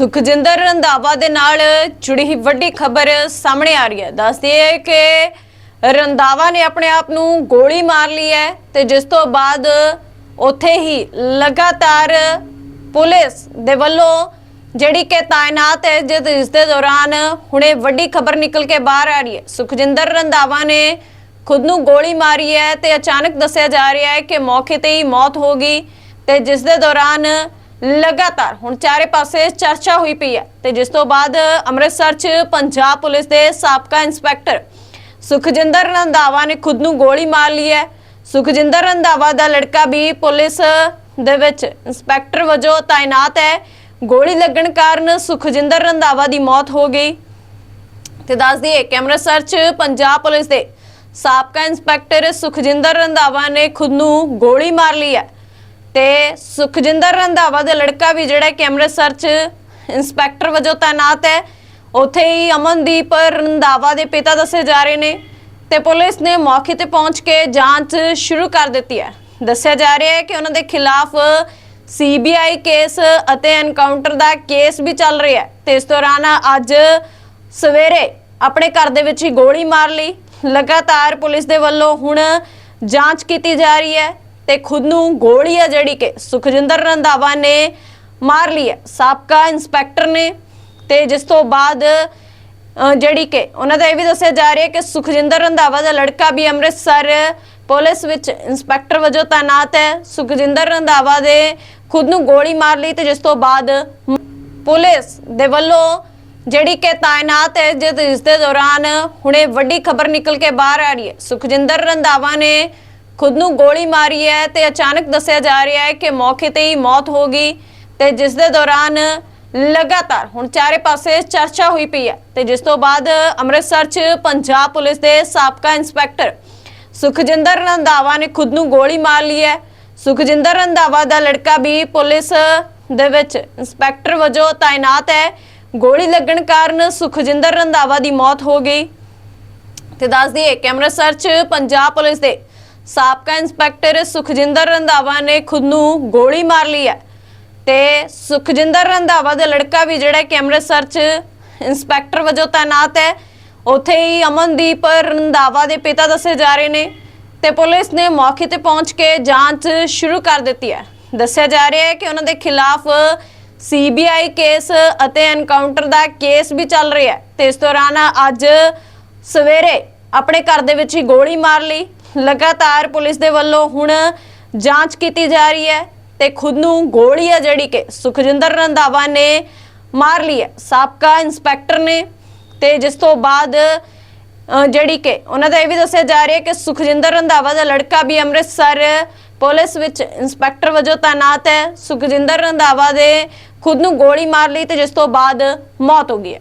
ਸੁਖਜਿੰਦਰ ਰੰਧਾਵਾ ਦੇ ਨਾਲ ਜੁੜੀ ਹੀ ਵੱਡੀ ਖਬਰ ਸਾਹਮਣੇ ਆ ਰਹੀ ਹੈ। ਦੱਸਦੀ ਹੈ ਕਿ ਰੰਧਾਵਾ ਨੇ ਆਪਣੇ ਆਪ ਨੂੰ ਗੋਲੀ ਮਾਰ ਲਈ ਹੈ ਤੇ ਜਿਸ ਤੋਂ ਬਾਅਦ ਉੱਥੇ ਹੀ ਲਗਾਤਾਰ ਪੁਲਿਸ ਦੇ ਵੱਲੋਂ ਜਿਹੜੀ ਕਿ ਤਾਇਨਾਤ ਹੈ, ਜਿਸ ਇਸ ਦੇ ਦੌਰਾਨ ਹੁਣੇ ਵੱਡੀ ਖਬਰ ਨਿਕਲ ਕੇ ਬਾਹਰ ਆ ਰਹੀ ਹੈ। ਸੁਖਜਿੰਦਰ ਰੰਧਾਵਾ ਨੇ ਖੁਦ ਨੂੰ ਗੋਲੀ ਮਾਰੀ ਹੈ ਤੇ ਅਚਾਨਕ ਦੱਸਿਆ ਜਾ ਰਿਹਾ ਹੈ ਕਿ ਮੌਕੇ ਤੇ ਹੀ ਮੌਤ ਹੋ ਗਈ ਤੇ ਜਿਸ ਦੇ ਦੌਰਾਨ ਲਗਾਤਾਰ ਹੁਣ ਚਾਰੇ ਪਾਸੇ ਚਰਚਾ ਹੋਈ ਪਈ ਹੈ ਤੇ ਜਿਸ ਤੋਂ ਬਾਅਦ ਅੰਮ੍ਰਿਤਸਰ 'ਚ ਪੰਜਾਬ ਪੁਲਿਸ ਦੇ ਸਾਬਕਾ ਇੰਸਪੈਕਟਰ ਸੁਖਜਿੰਦਰ ਰੰਧਾਵਾ ਨੇ ਖੁਦ ਨੂੰ ਗੋਲੀ ਮਾਰ ਲਈ ਹੈ। ਸੁਖਜਿੰਦਰ ਰੰਧਾਵਾ ਦਾ ਲੜਕਾ ਵੀ ਪੁਲਿਸ ਦੇ ਵਿੱਚ ਇੰਸਪੈਕਟਰ ਵਜੋਂ ਤਾਇਨਾਤ ਹੈ। ਗੋਲੀ ਲੱਗਣ ਕਾਰਨ ਸੁਖਜਿੰਦਰ ਰੰਧਾਵਾ ਦੀ ਮੌਤ ਹੋ ਗਈ। ਤੇ ਦੱਸ ਦਈਏ ਕਿ ਅੰਮ੍ਰਿਤਸਰ 'ਚ ਪੰਜਾਬ ਪੁਲਿਸ ਦੇ ਸਾਬਕਾ ਇੰਸਪੈਕਟਰ ਸੁਖਜਿੰਦਰ ਰੰਧਾਵਾ ਨੇ ਖੁਦ ਨੂੰ ਗੋਲੀ ਮਾਰ ਲਈ ਹੈ। ਤੇ ਸੁਖਜਿੰਦਰ ਰੰਧਾਵਾ ਦਾ ਲੜਕਾ ਵੀ ਜਿਹੜਾ ਕਿ ਅੰਮ੍ਰਿਤਸਰ 'ਚ ਇੰਸਪੈਕਟਰ ਵਜੋਂ ਤਾਇਨਾਤ ਹੈ। ਉੱਥੇ ਹੀ ਅਮਨਦੀਪ ਰੰਧਾਵਾ ਦੇ ਪਿਤਾ ਦੱਸੇ ਜਾ ਰਹੇ ਨੇ ਤੇ ਪੁਲਿਸ ਨੇ ਮੌਕੇ ਤੇ ਪਹੁੰਚ ਕੇ ਜਾਂਚ ਸ਼ੁਰੂ ਕਰ ਦਿੱਤੀ ਹੈ। ਦੱਸਿਆ ਜਾ ਰਿਹਾ ਹੈ ਕਿ ਉਹਨਾਂ ਦੇ ਖਿਲਾਫ ਸੀਬੀਆਈ ਕੇਸ ਅਤੇ ਐਨਕਾਊਂਟਰ ਦਾ ਕੇਸ ਵੀ ਚੱਲ ਰਿਹਾ ਹੈ ਤੇ ਇਸ ਦੌਰਾਨ ਅੱਜ ਸਵੇਰੇ ਆਪਣੇ ਘਰ ਦੇ ਵਿੱਚ ਹੀ ਗੋਲੀ ਮਾਰ ਲਈ। ਲਗਾਤਾਰ ਪੁਲਿਸ ਦੇ ਵੱਲੋਂ ਹੁਣ ਜਾਂਚ ਕੀਤੀ ਜਾ ਰਹੀ ਹੈ ਤੇ ਖੁਦ ਨੂੰ ਗੋਲੀ ਹੈ ਜਿਹੜੀ ਕਿ ਸੁਖਜਿੰਦਰ ਰੰਧਾਵਾ ਨੇ ਮਾਰ ਲਈ ਹੈ। ਸਾਬਕਾ ਇੰਸਪੈਕਟਰ ਨੇ ਤੇ ਜਿਸ ਤੋਂ ਬਾਅਦ ਜਿਹੜੀ ਕਿ ਉਹਨਾਂ ਦਾ ਇਹ ਵੀ ਦੱਸਿਆ ਜਾ ਰਿਹਾ ਕਿ ਸੁਖਜਿੰਦਰ ਰੰਧਾਵਾ ਦਾ ਲੜਕਾ ਵੀ ਅੰਮ੍ਰਿਤਸਰ ਪੁਲਿਸ ਵਿੱਚ ਇੰਸਪੈਕਟਰ ਵਜੋਂ ਤਾਇਨਾਤ ਹੈ। ਸੁਖਜਿੰਦਰ ਰੰਧਾਵਾ ਦੇ ਖੁਦ ਨੂੰ ਗੋਲੀ ਮਾਰ ਲਈ ਤੇ ਜਿਸ ਤੋਂ ਬਾਅਦ ਪੁਲਿਸ ਦੇ ਵੱਲੋਂ ਜਿਹੜੀ ਕਿ ਤਾਇਨਾਤ ਹੈ, ਜਿਸ ਇਸ ਦੇ ਦੌਰਾਨ ਹੁਣੇ ਵੱਡੀ ਖਬਰ ਨਿਕਲ ਕੇ ਬਾਹਰ ਆ ਰਹੀ ਹੈ। ਸੁਖਜਿੰਦਰ ਰੰਧਾਵਾ ਨੇ ਖੁਦ ਨੂੰ ਗੋਲੀ ਮਾਰੀ ਹੈ ਤੇ ਅਚਾਨਕ ਦੱਸਿਆ ਜਾ ਰਿਹਾ ਹੈ ਕਿ ਮੌਕੇ ਤੇ ਹੀ ਮੌਤ ਹੋ ਗਈ ਤੇ ਜਿਸ ਦੇ ਦੌਰਾਨ ਲਗਾਤਾਰ ਹੁਣ ਚਾਰੇ ਪਾਸੇ ਚਰਚਾ ਹੋਈ ਪਈ ਹੈ ਤੇ ਜਿਸ ਤੋਂ ਬਾਅਦ ਅੰਮ੍ਰਿਤਸਰ 'ਚ ਪੰਜਾਬ ਪੁਲਿਸ ਦੇ ਸਾਬਕਾ ਇੰਸਪੈਕਟਰ ਸੁਖਜਿੰਦਰ ਰੰਧਾਵਾ ਨੇ ਖੁਦ ਨੂੰ ਗੋਲੀ ਮਾਰ ਲਈ ਹੈ। ਸੁਖਜਿੰਦਰ ਰੰਧਾਵਾ ਦਾ ਲੜਕਾ ਵੀ ਪੁਲਿਸ ਦੇ ਵਿੱਚ ਇੰਸਪੈਕਟਰ ਵਜੋਂ ਤਾਇਨਾਤ ਹੈ। ਗੋਲੀ ਲੱਗਣ ਕਾਰਨ ਸੁਖਜਿੰਦਰ ਰੰਧਾਵਾ ਦੀ ਮੌਤ ਹੋ ਗਈ। ਤੇ ਦੱਸ ਦਈਏ ਕਿ ਅੰਮ੍ਰਿਤਸਰ 'ਚ ਪੰਜਾਬ ਪੁਲਿਸ ਦੇ ਸਾਬਕਾ ਇੰਸਪੈਕਟਰ ਸੁਖਜਿੰਦਰ ਰੰਧਾਵਾ ਨੇ ਖੁਦ ਨੂੰ ਗੋਲੀ ਮਾਰ ਲਈ ਹੈ। ਤੇ ਸੁਖਜਿੰਦਰ ਰੰਧਾਵਾ ਦਾ ਲੜਕਾ ਵੀ ਜਿਹੜਾ ਕਿ ਅੰਮ੍ਰਿਤਸਰ 'ਚ ਇੰਸਪੈਕਟਰ ਵਜੋਂ ਤਾਇਨਾਤ ਹੈ। ਉੱਥੇ ਹੀ ਅਮਨਦੀਪ ਰੰਧਾਵਾ ਦੇ ਪਿਤਾ ਦੱਸੇ ਜਾ ਰਹੇ ਨੇ ਤੇ ਪੁਲਿਸ ਨੇ ਮੌਕੇ ਤੇ ਪਹੁੰਚ ਕੇ ਜਾਂਚ ਸ਼ੁਰੂ ਕਰ ਦਿੱਤੀ ਹੈ। ਦੱਸਿਆ ਜਾ ਰਿਹਾ ਹੈ ਕਿ ਉਹਨਾਂ ਦੇ ਖਿਲਾਫ ਸੀਬੀਆਈ ਕੇਸ ਅਤੇ ਐਨਕਾਊਂਟਰ ਦਾ ਕੇਸ ਵੀ ਚੱਲ ਰਿਹਾ ਹੈ। ਤੇ ਇਸ ਦੌਰਾਨ ਅੱਜ ਸਵੇਰੇ ਆਪਣੇ ਘਰ ਦੇ ਵਿੱਚ ਹੀ ਗੋਲੀ ਮਾਰ ਲਈ। ਲਗਾਤਾਰ ਪੁਲਿਸ ਦੇ ਵੱਲੋਂ ਹੁਣ ਜਾਂਚ ਕੀਤੀ ਜਾ ਰਹੀ ਹੈ ਤੇ ਖੁਦ ਨੂੰ ਗੋਲੀ ਹੈ ਜਿਹੜੀ ਕਿ ਸੁਖਜਿੰਦਰ ਰੰਧਾਵਾ ਨੇ ਮਾਰ ਲਈ ਹੈ। ਸਾਬਕਾ ਇੰਸਪੈਕਟਰ ਨੇ ਤੇ ਜਿਸ ਤੋਂ ਬਾਅਦ ਜਿਹੜੀ ਕਿ ਉਹਨਾਂ ਦਾ ਇਹ ਵੀ ਦੱਸਿਆ ਜਾ ਰਿਹਾ ਹੈ ਕਿ ਸੁਖਜਿੰਦਰ ਰੰਧਾਵਾ ਦਾ ਲੜਕਾ ਵੀ ਅੰਮ੍ਰਿਤਸਰ ਪੁਲਿਸ ਵਿੱਚ ਇੰਸਪੈਕਟਰ ਵਜੋਂ ਤਾਇਨਾਤ ਹੈ। ਸੁਖਜਿੰਦਰ ਰੰਧਾਵਾ ਦੇ ਖੁਦ ਨੂੰ ਗੋਲੀ ਮਾਰ ਲਈ ਤੇ ਜਿਸ ਤੋਂ ਬਾਅਦ ਮੌਤ ਹੋ ਗਈ ਹੈ।